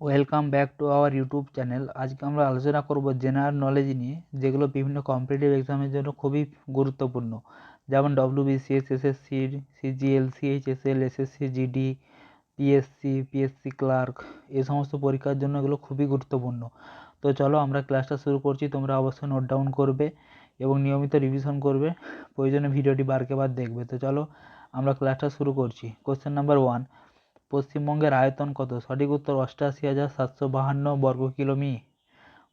Welcome back to our YouTube channel আজকে আমরা আলোচনা করব জেনারেল নলেজ নিয়ে, যেগুলো বিভিন্ন কম্পিটিটিভ এক্সামের জন্য খুবই গুরুত্বপূর্ণ। যেমন WBCS SSC CGL CHSL SSC GD PSC PSC clerk এই সমস্ত পরীক্ষার জন্য এগুলো খুবই গুরুত্বপূর্ণ। তো চলো আমরা ক্লাসটা শুরু করছি, তোমরা অবশ্যই নোট ডাউন করবে এবং নিয়মিত রিভিশন করবে, প্রয়োজনে ভিডিওটি বারকে বার দেখবে। তো চলো আমরা ক্লাসটা শুরু করছি। কোশ্চেন নাম্বার ওয়ান পশ্চিমবঙ্গের আয়তন কত? সঠিক উত্তর অষ্টআশি হাজার সাতশো বাহান্ন বর্গ কিলোমি,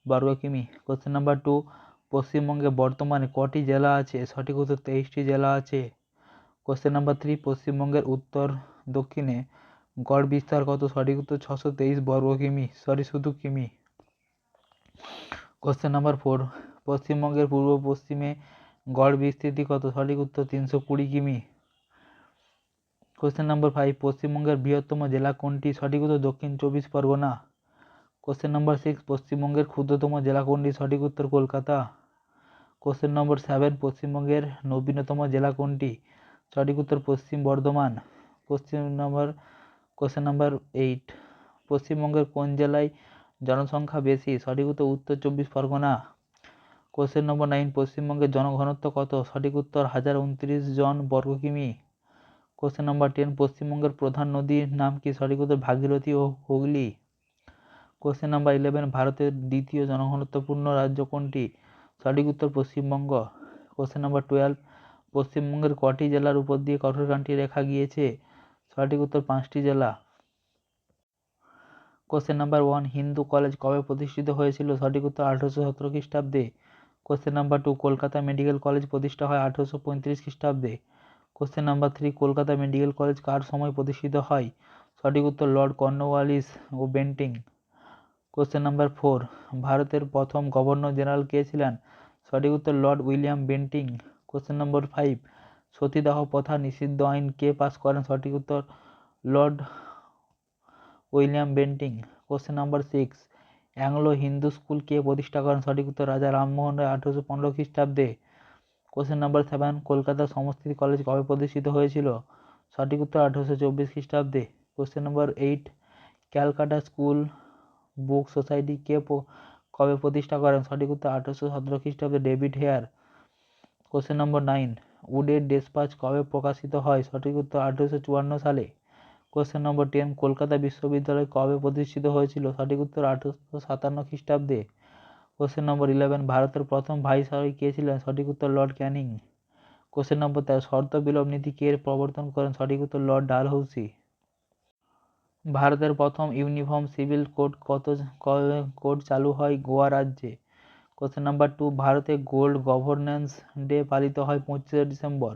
বর্গ কিমি। কোশ্চেন নাম্বার টু পশ্চিমবঙ্গে বর্তমানে কটি জেলা আছে? সঠিক উত্তর তেইশটি জেলা আছে। কোশ্চেন নাম্বার থ্রি পশ্চিমবঙ্গের উত্তর দক্ষিণে গড় বিস্তার কত? সঠিক উত্তর ছশো তেইশ বর্গ কিমি। সরি শুধু কিমি। কোশ্চেন নাম্বার ফোর পশ্চিমবঙ্গের পূর্ব পশ্চিমে গড় বিস্তৃতি কত? সঠিক উত্তর তিনশো কুড়ি কিমি। কোশ্চেন নম্বর ফাইভ পশ্চিমবঙ্গের বৃহত্তম জেলা কোনটি? সঠিক উত্তর দক্ষিণ চব্বিশ পরগনা। কোশ্চেন নম্বর সিক্স পশ্চিমবঙ্গের ক্ষুদ্রতম জেলা কোনটি? সঠিক উত্তর কলকাতা। কোশ্চেন নম্বর সেভেন পশ্চিমবঙ্গের নবীনতম জেলা কোনটি? সঠিক উত্তর Paschim Bardhaman. Question number question number eight পশ্চিমবঙ্গের কোন জেলায় জনসংখ্যা বেশি? সঠিক উত্তর উত্তর চব্বিশ পরগনা। কোশ্চেন নম্বর নাইন পশ্চিমবঙ্গের জনঘনত্ব কত? সঠিক উত্তর, হাজার উনত্রিশ জন বর্গ কিমি। কোশ্চেন নাম্বার টেন পশ্চিমবঙ্গের প্রধান নদীর নাম কি? সঠিক উত্তর ভাগীরথী ও হুগলি। কোশ্চেন নাম্বার ইলেভেন ভারতের দ্বিতীয় জনঘনত্বপূর্ণ রাজ্য কোনটি? সঠিক উত্তর পশ্চিমবঙ্গ। কোশ্চেন নাম্বার টুয়েলভ পশ্চিমবঙ্গের কটি জেলার উপর দিয়ে কঠোরকান্তি রেখা গিয়েছে? সঠিক উত্তর পাঁচটি জেলা। Question number one Hindu College কবে প্রতিষ্ঠিত হয়েছিল? সঠিক উত্তর আঠারোশো সতেরো খ্রিস্টাব্দে। Question number two Kolkata Medical College প্রতিষ্ঠা হয় আঠারোশো পঁয়ত্রিশ খ্রিস্টাব্দে। Question number three Kolkata Medical College কার সময় প্রতিষ্ঠিত হয়? সঠিক উত্তর, লর্ড কর্নওয়ালিস ও বেন্টিং। কোশ্চেন নাম্বার ফোর ভারতের প্রথম গভর্নর জেনারেল কে ছিলেন? সঠিক উত্তর, Lord William Bentinck. Question number five সতীদাহ প্রথা নিষিদ্ধ আইন কে পাস করেন? সঠিক উত্তর, Lord William Bentinck. Question number six Anglo Hindu School কে প্রতিষ্ঠা করেন? সঠিক উত্তর, রাজা রামমোহন রায় আঠেরোশো পনেরো খ্রিস্টাব্দে। Question number seven Kolkata Sanskrit College কবে প্রতিষ্ঠিত হয়েছিল? সঠিক উত্তর আঠেরোশো চব্বিশ খ্রিস্টাব্দে। Question number eight Calcutta School Book Society কে কবে প্রতিষ্ঠা করেন? সঠিক উত্তর আঠেরোশো সতেরো খ্রিস্টাব্দে David Hare. Question number nine উডের despatch কবে প্রকাশিত হয়? সঠিক উত্তর আঠেরোশো চুয়ান্ন সালে। কোশ্চেন নম্বর টেন কলকাতা বিশ্ববিদ্যালয় কবে প্রতিষ্ঠিত হয়েছিল? সঠিক উত্তর আঠেরোশো সাতান্ন খ্রিস্টাব্দে। কোশ্চেন নম্বর ইলেভেন ভারতের প্রথম ভাইসরয় কে ছিলেন? সঠিক উত্তর লর্ড ক্যানিং। কোশ্চেন নম্বর তেরো, শর্ত বিলোপ নীতি কে প্রবর্তন করেন? সঠিক উত্তর লর্ড ডালহৌসি ভারতের প্রথম ইউনিফর্ম সিভিল কোড কত কোড চালু হয় গোয়া রাজ্যে? কোশ্চেন নাম্বার টু ভারতে গোল্ড গভর্নেন্স ডে পালিত হয় পঁচিশে December.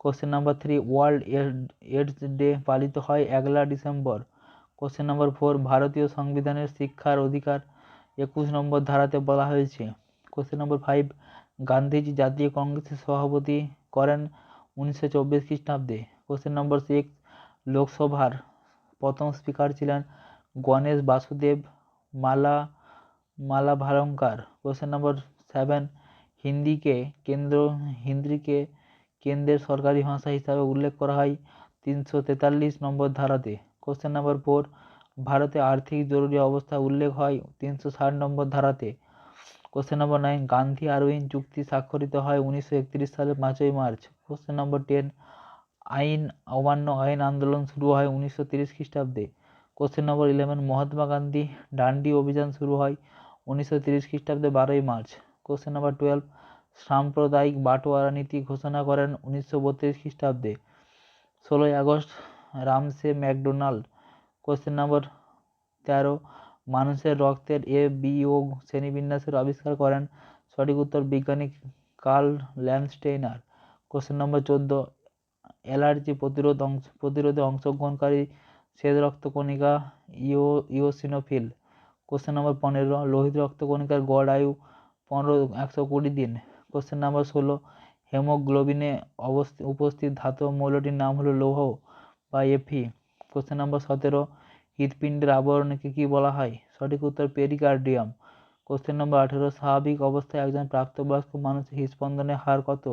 Question number three world AIDS day পালিত হয় একলা ডিসেম্বর। কোশ্চেন নাম্বার ফোর ভারতীয় সংবিধানের শিক্ষার অধিকার একুশ নম্বর ধারাতে বলা হয়েছে কোশ্চেন নম্বর ফাইভ গান্ধীজি জাতীয় কংগ্রেসের সভাপতি করেন উনিশশো চব্বিশ খ্রিস্টাব্দে। কোশ্চেন নম্বর সিক্স লোকসভার প্রথম স্পিকার ছিলেন গণেশ বাসুদেব মালা মালা ভালঙ্কার। কোশ্চেন নম্বর সেভেন হিন্দিকে কেন্দ্র, হিন্দিকে কেন্দ্রের সরকারি ভাষা হিসাবে উল্লেখ করা হয় তিনশো তেতাল্লিশ নম্বর ধারাতে। কোশ্চেন নম্বর ফোর ভারতে আর্থিক জরুরি অবস্থা উল্লেখ হয় তিনশো ষাট নম্বর ধারাতে। Question number nine Gandhi Irwin চুক্তি স্বাক্ষরিত হয় উনিশশো একত্রিশ সালের পাঁচই মার্চ। কোশ্চেন নম্বর টেন আইন, অমান্য আইন আন্দোলন শুরু হয় উনিশশো তিরিশ খ্রিস্টাব্দে। Question number eleven Mahatma Gandhi Dandi অভিযান শুরু হয় উনিশশো তিরিশ খ্রিস্টাব্দে বারোই মার্চ। কোশ্চেন নম্বর টুয়েলভ সাম্প্রদায়িক বাটোয়ারা নীতি ঘোষণা করেন উনিশশো বত্রিশ খ্রিস্টাব্দে। ষোলোই August, Ramsay MacDonald question number তেরো, মানুষের রক্তের এ বি ও শ্রেণীবিন্যাসের আবিষ্কার করেন। সঠিক উত্তর বিজ্ঞানী কার্ল ল্যান্ডস্টেইনার কোশ্চেন নম্বর চোদ্দ, অ্যালার্জি প্রতিরোধ অংশ, প্রতিরোধে অংশগ্রহণকারী শ্বেত রক্তকণিকা ইও ইওসিনোফিল কোশ্চেন নম্বর পনেরো, লোহিত রক্তকণিকার গড় আয়ু পনেরো, একশো কুড়ি দিন। কোশ্চেন নাম্বার ষোলো, হেমোগ্লোবিনে উপস্থিত ধাতব মৌলটির নাম হলো লৌহ বা এফি কোশ্চেন নাম্বার সতেরো, হৃৎপিণ্ডের আবরণকে কী বলা হয়? সঠিক উত্তর, পেরিকার্ডিয়াম। কোশ্চেন নম্বর আঠেরো, স্বাভাবিক অবস্থায় একজন প্রাপ্তবয়স্ক মানুষের হৃদস্পন্দনের হার কত?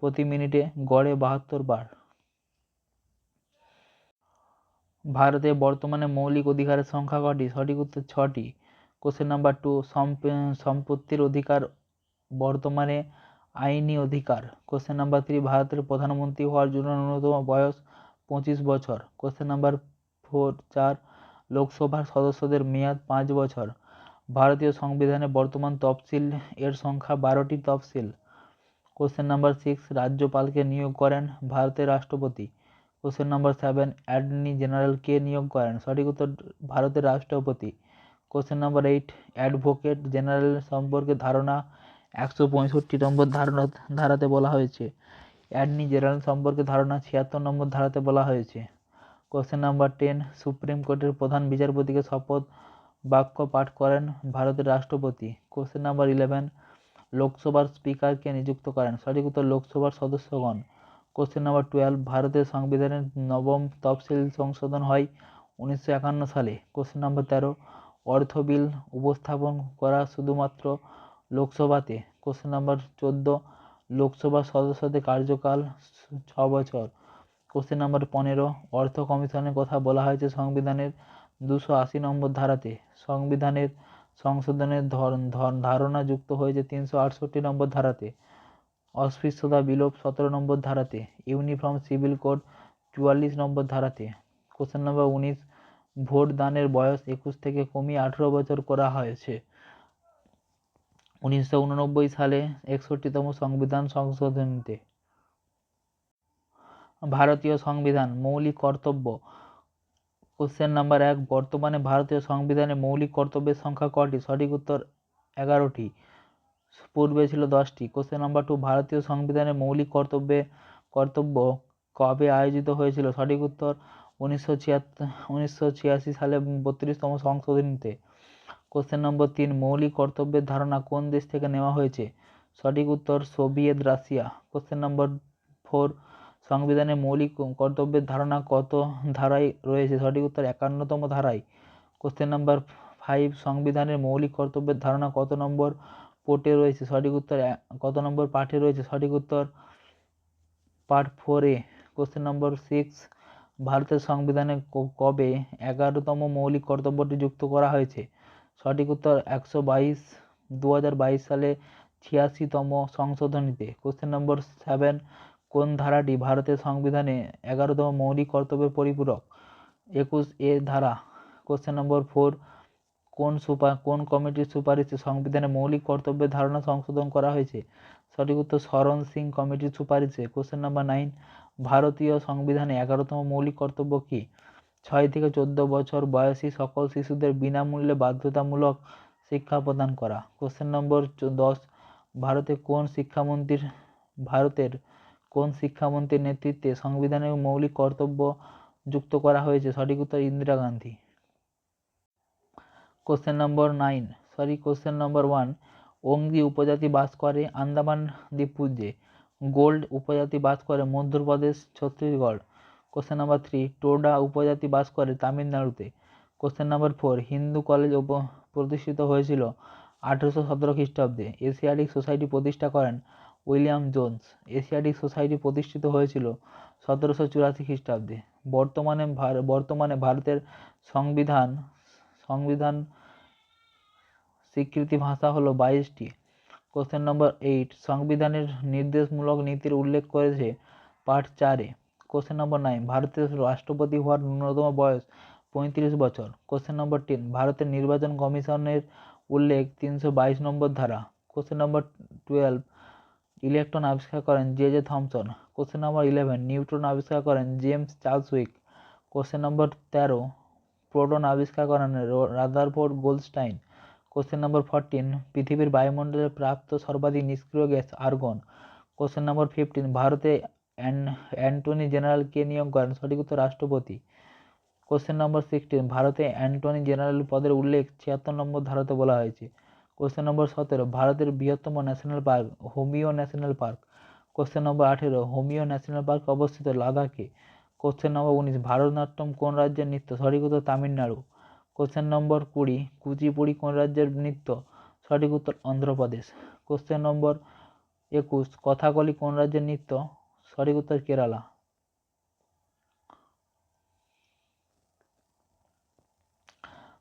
প্রতি মিনিটে গড়ে বাহাত্তর বার। ভারতে বর্তমানে মৌলিক অধিকারের সংখ্যা কটি? সঠিক উত্তর ছটি। কোশ্চেন নাম্বার টু সম্পত্তির অধিকার বর্তমানে আইনি অধিকার। কোশ্চেন নাম্বার থ্রি, ভারতের প্রধানমন্ত্রী হওয়ার জন্য ন্যূনতম বয়স পঁচিশ বছর। কোশ্চেন নাম্বার ফোর চার, লোকসভার সদস্যদের মেয়াদ পাঁচ বছর। ভারতীয় সংবিধানে বর্তমান তফসিল এর সংখ্যা বারোটি তফসিল। কোশ্চেন নাম্বার সিক্স রাজ্যপালকে নিয়োগ করেন ভারতের রাষ্ট্রপতি। Question number seven attorney general কে নিয়োগ করেন? সঠিক উত্তর ভারতের রাষ্ট্রপতি। Question number eight advocate general সম্পর্কে ধারণা একশো পঁয়ষট্টি নম্বর ধারণা, ধারাতে বলা হয়েছে। অ্যাটর্নি জেনারেল সম্পর্কে ধারণা ছিয়াত্তর নম্বর ধারাতে বলা হয়েছে। কোশ্চেন নাম্বার টেন, সুপ্রিম কোর্টের প্রধান বিচারপতিকে শপথ বাক্য পাঠ করেন ভারতের রাষ্ট্রপতি। কোশ্চেন নাম্বার ইলেভেন, লোকসভার স্পিকারকে নিযুক্ত করেন? সঠিক উত্তর, লোকসভার সদস্যগণ। কোশ্চেন নাম্বার টুয়েলভ, ভারতের সংবিধানের নবম তফসিল সংশোধন হয় উনিশশো একান্ন সালে। কোশ্চেন নাম্বার তেরো, অর্থ বিল উপস্থাপন করা শুধুমাত্র লোকসভাতে? কোশ্চেন নাম্বার চোদ্দ লোকসভার সদস্যদের কার্যকাল ছ বছর। কোশ্চেন নাম্বার পনেরো, অর্থ কমিশনের কথা বলা হয়েছে সংবিধানের দুশো আশি নম্বর ধারাতে। সংবিধানের সংশোধনের ধারণা যুক্ত হয়েছে তিনশো আটষট্টি নম্বর ধারাতে। অস্পৃশ্যতা বিলোপ সতেরো নম্বর ধারাতে। ইউনিফর্ম সিভিল কোড চুয়াল্লিশ নম্বর ধারাতে। কোশ্চেন নম্বর উনিশ ভোট দানের বয়স একুশ থেকে কমিয়ে আঠেরো বছর করা হয়েছে। উনিশশো উননব্বই সালে একষট্টিতম সংবিধান সংশোধনীতে। ভারতীয় সংবিধান, মৌলিক কর্তব্য। কোশ্চেন নাম্বার এক, বর্তমানে ভারতীয় সংবিধানে মৌলিক কর্তব্যের সংখ্যা কটি? সঠিক উত্তর এগারোটি। পূর্বে ছিল দশটি। কোশ্চেন নাম্বার টু ভারতীয় সংবিধানে মৌলিক কর্তব্যে, কর্তব্য কবে আয়োজিত হয়েছিল? সঠিক উত্তর উনিশশো ছিয়াত্তর, উনিশশো ছিয়াশি সালে বত্রিশতম সংশোধনীতে। কোশ্চেন নম্বর তিন মৌলিক কর্তব্যের ধারণা কোন দেশ থেকে নেওয়া হয়েছে? সঠিক উত্তর, Soviet Russia. Question number four সংবিধানে মৌলিক কর্তব্যের ধারণা কত ধারায় রয়েছে? সঠিক উত্তর, একান্নতম ধারায়। কোশ্চেন নম্বর ফাইভ সংবিধানের মৌলিক কর্তব্যের ধারণা কত নম্বর পোর্টে রয়েছে? সঠিক উত্তর কত নম্বর পাঠে রয়েছে? সঠিক উত্তর পার্ট ফোরে কোশ্চেন নম্বর সিক্স ভারতের সংবিধানে কবে এগারোতম মৌলিক কর্তব্যটি যুক্ত করা হয়েছে? সঠিক উত্তর একশো বাইশ দু হাজার বাইশ সালে ছিয়াশিতম সংশোধনীতে। কোশ্চেন নম্বর সেভেন কোন ধারাটি ভারতের সংবিধানে এগারোতম মৌলিক কর্তব্যের পরিপূরক? একুশ এ ধারা। কোশ্চেন নম্বর ফোর কোন সুপার, কোন কমিটির সুপারিশে সংবিধানে মৌলিক কর্তব্যের ধারণা সংশোধন করা হয়েছে? সঠিক উত্তর শরণ সিং কমিটির সুপারিশে। কোশ্চেন নাম্বার নাইন ভারতীয় সংবিধানে এগারোতম মৌলিক কর্তব্য কী? ছয় থেকে চোদ্দ বছর বয়সী সকল শিশুদের বিনামূল্যে বাধ্যতামূলক শিক্ষা প্রদান করা। কোশ্চেন নম্বর দশ, ভারতে কোন শিক্ষামন্ত্রীর, ভারতের কোন শিক্ষামন্ত্রীর নেতৃত্বে সংবিধানের মৌলিক কর্তব্য যুক্ত করা হয়েছে? সঠিক উত্তর Indira Gandhi. Question number nine sorry question number one Onge উপজাতি বাস করে আন্দামান দ্বীপপুঞ্জে, গোল্ড উপজাতি বাস করে Madhya Pradesh, Chhattisgarh. Question number three Toda উপজাতি বাস করে তামিলনাড়ুতে question number four Hindu College প্রতিষ্ঠিত হয়েছিল আঠেরোশো সতেরো খ্রিস্টাব্দে এশিয়াটিক সোসাইটি প্রতিষ্ঠা করেন উইলিয়াম জোন্স এশিয়াটিক সোসাইটি প্রতিষ্ঠিত হয়েছিল সতেরোশো চুরাশি খ্রিস্টাব্দে বর্তমানে বর্তমানে ভারতের সংবিধান সংবিধান স্বীকৃতি ভাষা হলো বাইশটি। কোশ্চেন নম্বর এইট সংবিধানের নির্দেশমূলক নীতির উল্লেখ করেছে পার্ট চারে। কোশ্চেন নম্বর নাইন ভারতের রাষ্ট্রপতি হওয়ার ন্যূনতম বয়স পঁয়ত্রিশ বছর। কোশ্চেন নম্বর টেন ভারতের নির্বাচন কমিশনের উল্লেখ তিনশো বাইশ নম্বর ধারা। কোশ্চেন নম্বর টুয়েলভ ইলেকট্রন আবিষ্কার করেন J J Thomson. Question number eleven neutron আবিষ্কার করেন James Chadwick question number তেরো, প্রোটন আবিষ্কার করেন Rutherford Goldstein question number fourteen পৃথিবীর বায়ুমণ্ডলে প্রাপ্ত সর্বাধিক নিষ্ক্রিয় gas argon. Question number fifteen ভারতে অ্যান্টনি জেনারেল কে নিয়োগ করেন? সঠিক উত্তর, রাষ্ট্রপতি। কোশ্চেন নম্বর সিক্সটিন ভারতে অ্যান্টনি জেনারেল পদের উল্লেখ ছিয়াত্তর নম্বর ধারাতে বলা হয়েছে। কোশ্চেন নম্বর সতেরো, ভারতের বৃহত্তম national park homeo national park question number আঠেরো হোমিও ন্যাশনাল পার্ক অবস্থিত লাদাখে। কোশ্চেন নম্বর উনিশ, ভারতনাট্যম কোন রাজ্যের নৃত্য? সঠিক উত্তর, তামিলনাড়ু। কোশ্চেন নম্বর কুড়ি, কুচিপুড়ি কোন রাজ্যের নৃত্য? সঠিক উত্তর, অন্ধ্রপ্রদেশ। কোশ্চেন নম্বর একুশ, কথাকলি কোন রাজ্যের নৃত্য? সঠিক উত্তর কেরালা।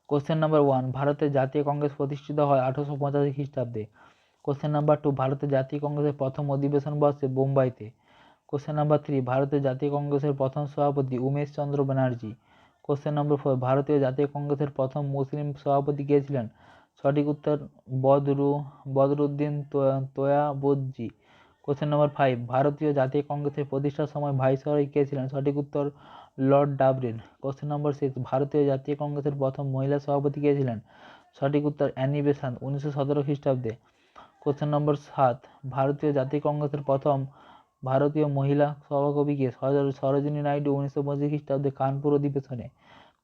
কোশ্চেন নাম্বার ওয়ান ভারতের জাতীয় কংগ্রেস প্রতিষ্ঠিত হয় আঠারোশো পঁচাশি খ্রিস্টাব্দে। কোশ্চেন নাম্বার টু ভারতের জাতীয় কংগ্রেসের প্রথম অধিবেশন বসে বোম্বাইতে। কোশ্চেন নাম্বার থ্রি ভারতের জাতীয় কংগ্রেসের প্রথম সভাপতি Umesh Chandra Banerjee. Question number four ভারতীয় জাতীয় কংগ্রেসের প্রথম মুসলিম সভাপতি কে ছিলেন? সঠিক উত্তর Badru Badruddin Tyabji question number five ভারতীয় জাতীয় কংগ্রেসের প্রতিষ্ঠার সময় ভাইসরয় কে ছিলেন? সঠিক উত্তর, Lord Dufferin. Question number six ভারতীয় জাতীয় কংগ্রেসের প্রথম মহিলা সভাপতি কে ছিলেন? সঠিক উত্তর, অ্যানি বেসান্ত, উনিশশো সতেরো খ্রিস্টাব্দে। কোশ্চেন নম্বর সাত, ভারতীয় জাতীয় কংগ্রেসের প্রথম ভারতীয় মহিলা সভাকবিকে সরোজিনী নাইডু, উনিশশো পঁচিশ খ্রিস্টাব্দে কানপুর অধিবেশনে।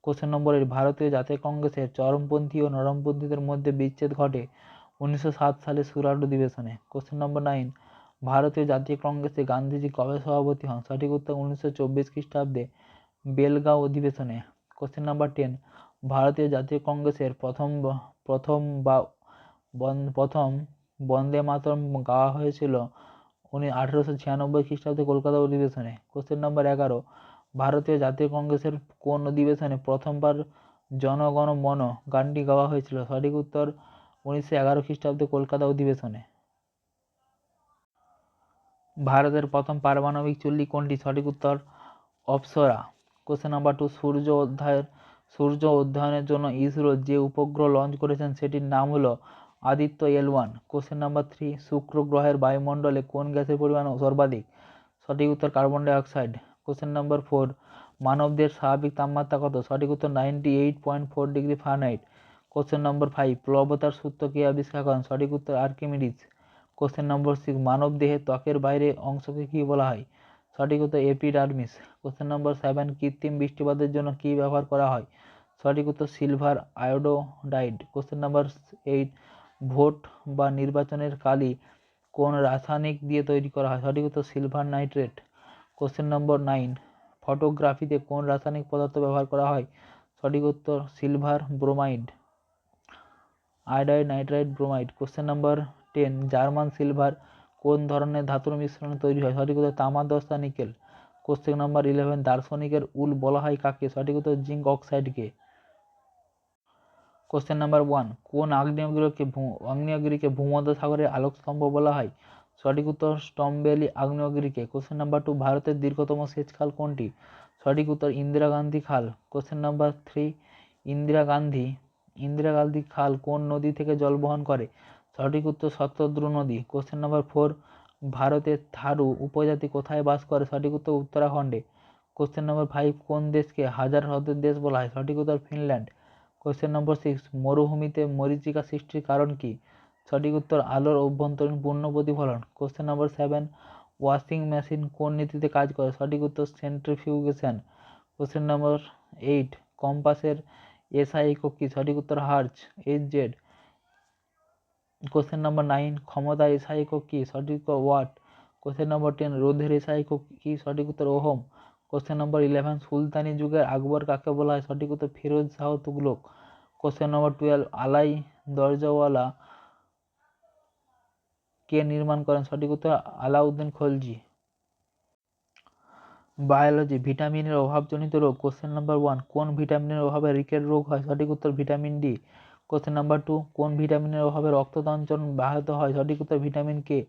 কোশ্চেন নম্বর এইট ভারতীয় জাতীয় কংগ্রেসের চরমপন্থী ও নরমপন্থীদের মধ্যে বিচ্ছেদ ঘটে উনিশশো সাত সালে সুরাট অধিবেশনে। কোশ্চেন নম্বর নাইন ভারতীয় জাতীয় কংগ্রেসে গান্ধীজি কবে সভাপতি হন? সঠিক উত্তর উনিশশো চব্বিশ খ্রিস্টাব্দে বেলগাঁও অধিবেশনে। কোশ্চেন নাম্বার টেন ভারতীয় জাতীয় কংগ্রেসের প্রথম প্রথম বা প্রথম বন্দে মাতরম গাওয়া হয়েছিল উনি আঠেরোশো ছিয়ানব্বই খ্রিস্টাব্দে কলকাতা অধিবেশনে। কোশ্চেন নম্বর এগারো. ভারতীয় জাতীয় কংগ্রেসের কোন অধিবেশনে প্রথমবার জনগণ মন গানটি গাওয়া হয়েছিল? সঠিক উত্তর উনিশশো এগারো খ্রিস্টাব্দে কলকাতা অধিবেশনে। ভারতের প্রথম পারমাণবিক চুল্লি কোনটি? সঠিক উত্তর অপসরা। কোশ্চেন নাম্বার টু সূর্য অধ্যায়ের, সূর্য অধ্যয়নের জন্য ইসরো যে উপগ্রহ লঞ্চ করেছেন, সেটির নাম হলো Aditya L one. Question number three শুক্র গ্রহের বায়ুমণ্ডলে কোন গ্যাসের পরিমাণ সর্বাধিক? সঠিক উত্তর carbon dioxide question number four মানবদের স্বাভাবিক তাপমাত্রা কত? সঠিক উত্তর ninety eight point four degree Fahrenheit question number five প্লবতার সূত্র কে আবিষ্কার করেন? সঠিক উত্তর আর্কিমিডিস। কোশ্চেন নম্বর সিক্স মানব দেহে ত্বকের বাইরে অংশকে কী বলা হয়? সঠিক উত্তর এপিডার্মিস কোশ্চেন নম্বর সেভেন কৃত্রিম বৃষ্টিপাতের জন্য কী ব্যবহার করা হয়? সঠিক উত্তর silver iodide question number eight vote বা নির্বাচনের কালি কোন রাসায়নিক দিয়ে তৈরি করা হয়? সঠিক উত্তর silver nitrate question number nine ফটোগ্রাফিতে কোন রাসায়নিক পদার্থ ব্যবহার করা হয়? সঠিক উত্তর silver bromide iodide nitride bromide question number ten, German silver, কোন ধরনের ধাতুর মিশ্রণে তৈরি হয়? সঠিক উত্তর তামা দস্তা নিকেল। কোশ্চেন নাম্বার ইলেভেন দার্শনিকের উল বলা হয় কাকে? সঠিক উত্তর জিঙ্ক অক্সাইডকে। কোশ্চেন নাম্বার ওয়ান কোন আগ্নেয়গিরিকে আগ্নেয়গিরিকে ভূমধ্য সাগরের আলোকস্তম্ভ বলা হয়? সঠিক উত্তর স্টমবেলি আগ্নেয়গিরিকে। কোশ্চেন নাম্বার টু ভারতের দীর্ঘতম সেচ খাল কোনটি? সঠিক উত্তর ইন্দিরা গান্ধী খাল। Question number three Indira Gandhi Indira Gandhi খাল কোন নদী থেকে জল বহন করে? সঠিক উত্তর শতদ্রু নদী। কোশ্চেন নাম্বার ফোর ভারতের থারু উপজাতি কোথায় বাস করে? সঠিক উত্তর উত্তরাখণ্ডে। কোশ্চেন নম্বর ফাইভ কোন দেশকে হাজার হ্রদের দেশ বলা হয়? সঠিক উত্তর ফিনল্যান্ড। কোশ্চেন নম্বর সিক্স মরুভূমিতে মরীচিকা সৃষ্টির কারণ কি? সঠিক উত্তর, আলোর অভ্যন্তরীণ পূর্ণ প্রতিফলন। Question number seven washing machine কোন নীতিতে কাজ করে? সঠিক উত্তর সেন্ট্রিফিউগেশন কোশ্চেন নম্বর এইট কম্পাসের এসআই একক কি? সঠিক উত্তর hertz H Z question number nine ক্ষমতা এসআই একক কি? সঠিক ওয়াট কোশ্চেন নম্বর টেন রোধের এসআই একক কি? সঠিক উত্তর ওহম। কোশ্চেন নম্বর ইলেভেন সুলতানি যুগের আকবর কাকে বলা হয়? সঠিক উত্তর Firoz Shah Tughlaq. Question number twelve Alai দরজাওয়ালা কে নির্মাণ করেন? সঠিক উত্তর আলাউদ্দিন খলজি। বায়োলজি ভিটামিনের অভাবজনিত রোগ। কোশ্চেন নাম্বার ওয়ান কোন ভিটামিনের অভাবে রিকেট রোগ হয়? সঠিক উত্তর vitamin D question number two কোন ভিটামিনের অভাবে রক্তদাঞ্চন ব্যাহত হয়? সঠিক উত্তর vitamin K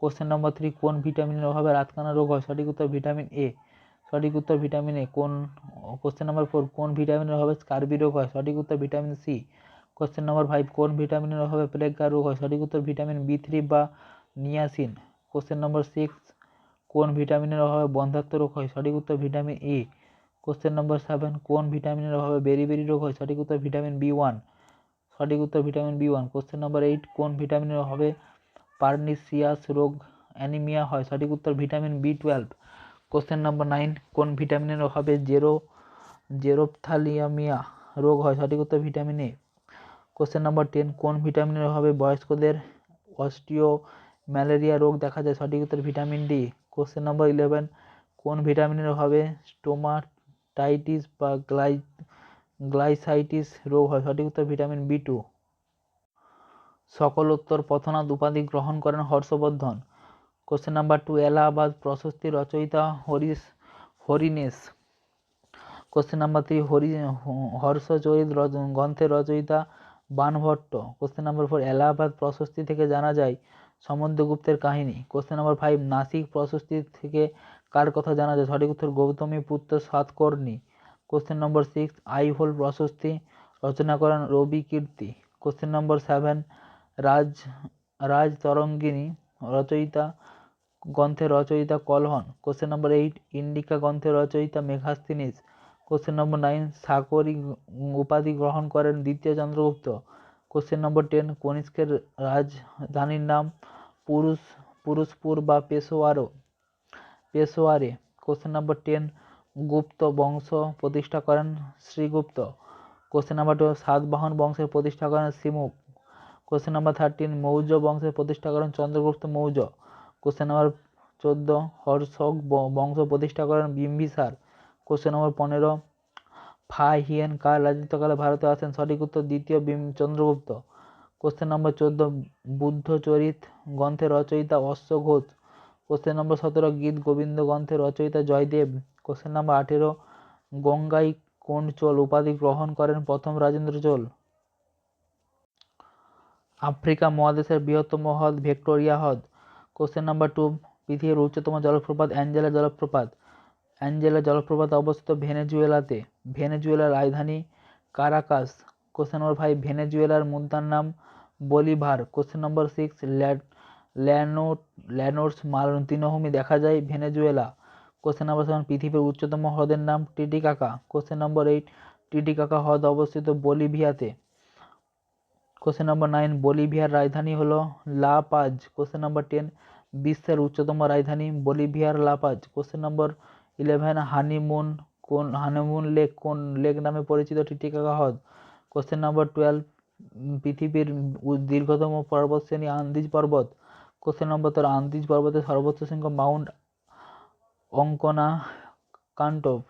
question number three কোন ভিটামিনের অভাবে রাতকানা রোগ হয়? সঠিক উত্তর ভিটামিন এ সঠিক উত্তর ভিটামিন এ কোন কোশ্চেন নাম্বার ফোর কোন ভিটামিনের অভাবে স্কার্বি রোগ হয়? সঠিক উত্তর vitamin C question number five কোন ভিটামিনের অভাবে প্লেগা রোগ হয়? সঠিক উত্তর ভিটামিন বি থ্রি বা নিয়াসিন কোশ্চেন নাম্বার সিক্স কোন ভিটামিনের অভাবে বন্ধাত্ম রোগ হয়? সঠিক উত্তর vitamin E question number seven কোন ভিটামিনের অভাবে বেরি বেরি রোগ হয়? সঠিক উত্তর ভিটামিন বি ওয়ান সঠিক উত্তর vitamin B one. Question number eight কোন ভিটামিনের অভাবে পার্নিসিয়াস রোগ অ্যানিমিয়া হয়? সঠিক উত্তর vitamin B twelve. Question number nine কোন ভিটামিনের অভাবে জেরো জেরোপথ্যালিয়ামিয়া রোগ হয়? সঠিক উত্তর vitamin A. Question number ten কোন ভিটামিনের অভাবে বয়স্কদের অস্টিও ম্যালেরিয়া রোগ দেখা যায়? সঠিক উত্তর vitamin D. Question number eleven কোন ভিটামিনের অভাবে স্টোমাটাইটিস বা গ্লাই গ্লাইসাইটিস রোগ হয়। সঠিক উত্তর ভিটামিন বি টু সকল উত্তর পথনাথ উপাধি গ্রহণ করেন Harshavardhana. Question number two Allahabad প্রশস্তি রচয়িতা হরিশ, হরিণেশ। Question number three Hari, Harshacharita গ্রন্থের রচয়িতা Banabhatta. Question number four Allahabad প্রশস্তি থেকে জানা যায় সমুদ্রগুপ্তের কাহিনী। কোশ্চেন নাম্বার ফাইভ নাসিক প্রশস্তি থেকে কার কথা জানা যায়? সঠিক উত্তর, Gautamiputra Satakarni. Question number six Aihole প্রশস্তি রচনা করেন রবি কীর্তি। Question number seven Raj Raj তরঙ্গিনী, রচয়িতা গ্রন্থের রচয়িতা Kalhana question number eight Indica গ্রন্থের রচয়িতা মেঘাস্তিনিস কোশ্চেন নম্বর নাইন সাকরি উপাধি গ্রহণ করেন দ্বিতীয় চন্দ্রগুপ্ত। কোশ্চেন নম্বর টেন কনিষ্কের রাজধানীর নাম পুরুষ, পুরুষপুর বা পেশোয়ারও পেশোয়ারে। কোশ্চেন নম্বর টেন গুপ্ত বংশ প্রতিষ্ঠা করেন Srigupta. Question number two Satavahana বংশের প্রতিষ্ঠা করেন Simuka question number thirteen Maurya বংশের প্রতিষ্ঠা করেন চন্দ্রগুপ্ত মৌর্য। কোশ্চেন নাম্বার চোদ্দ, হর্ষক বংশ প্রতিষ্ঠা করেন বিম্বিসার। কোশ্চেন নম্বর পনেরো, ফা হিয়েন কার রাজত্বকালে ভারতে আসেন? সঠিক উত্তর দ্বিতীয় বিম, চন্দ্রগুপ্ত। কোশ্চেন নম্বর চোদ্দ বুদ্ধচরিত গ্রন্থের রচয়িতা অশ্ব ঘোষ কোশ্চেন নম্বর সতেরো, গীত গোবিন্দ গ্রন্থের রচয়িতা জয়দেব। কোশ্চেন নাম্বার আঠেরো, গঙ্গাই কোন চোল উপাধি গ্রহণ করেন প্রথম রাজেন্দ্র চোল? আফ্রিকা মহাদেশের বৃহত্তম হ্রদ ভিক্টোরিয়া হ্রদ। কোশ্চেন নাম্বার টু, পৃথিবীর উচ্চতম জলপ্রপাত অ্যাঞ্জেলা জলপ্রপাত। অ্যাঞ্জেলা জলপ্রপাত অবস্থিত ভেনেজুয়েলাতে, ভেনেজুয়েলার রাজধানী কারাকাস। কোশ্চেন নম্বর ফাইভ, ভেনেজুয়েলার মুদ্রার নাম বলিভার। কোশ্চেন নম্বর সিক্স ল্যানোট ল্যানোটস মাল তৃণভূমি দেখা যায় ভেনেজুয়েলা। কোশ্চেন নম্বর সেভেন পৃথিবীর উচ্চতম হ্রদের নাম Titicaca. Question number eight Titicaca হ্রদ অবস্থিত বলিভিয়াতে। কোশ্চেন নম্বর নাইন বলিভিয়ার রাজধানী হলো লা পাজ। কোশ্চেন নম্বর টেন বিশ্বের উচ্চতম রাজধানী বলিভিয়ার La Paz. Question number eleven honeymoon কোন হানিমুন লেক কোন লেক নামে পরিচিত টিটিকাকা হ্রদ? কোশ্চেন নম্বর টুয়েলভ পৃথিবীর দীর্ঘতম পর্বতশ্রেণী আন্দিজ পর্বত। কোশ্চেন নম্বর তেরো আন্দিজ পর্বতের সর্বোচ্চ শৃঙ্গ মাউন্ট অঙ্কনা কান্টভ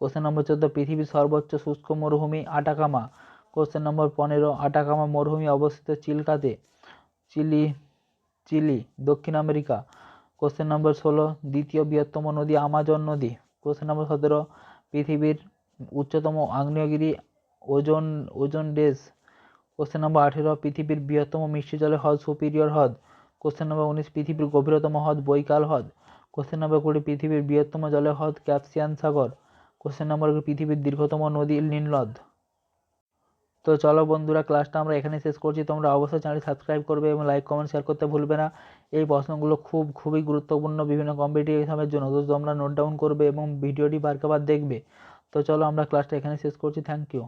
কোশ্চেন নম্বর চোদ্দ, পৃথিবীর সর্বোচ্চ শুষ্ক মরুভূমি আটাকামা কোশ্চেন নম্বর পনেরো, আটাকামা মরুভূমি অবস্থিত চিলকাতে, চিলি চিলি, দক্ষিণ আমেরিকা কোশ্চেন নম্বর ষোলো, দ্বিতীয় বৃহত্তম নদী আমাজন নদী কোশ্চেন নম্বর সতেরো, পৃথিবীর উচ্চতম আগ্নেয়গিরি ওজন ওজন ডেস কোশ্চেন নম্বর আঠেরো, পৃথিবীর বৃহত্তম মিষ্টি জলের হ্রদ সুপিরিয়র হ্রদ কোশ্চেন নম্বর উনিশ, পৃথিবীর গভীরতম হ্রদ বৈকাল হ্রদ কোশ্চেন নম্বর কুড়ি, পৃথিবীর বৃহত্তম জলের হ্রদ ক্যাপসিয়ান সাগর। কোশ্চেন নম্বর পৃথিবীর দীর্ঘতম নদী নীলনদ তো চলো বন্ধুরা, ক্লাসটা আমরা এখানে শেষ করছি। তোমরা অবশ্যই চ্যানেলটি সাবস্ক্রাইব করবে এবং লাইক, কমেন্ট শেয়ার করতে ভুলবে না। এই প্রশ্নগুলো খুব, খুবই গুরুত্বপূর্ণ বিভিন্ন কম্পিটিটিভ এক্সামের জন্য। তো তোমরা নোট ডাউন করবে এবং ভিডিওটি বারবার দেখবে। তো চলো আমরা ক্লাসটা এখানে শেষ করছি। Thank you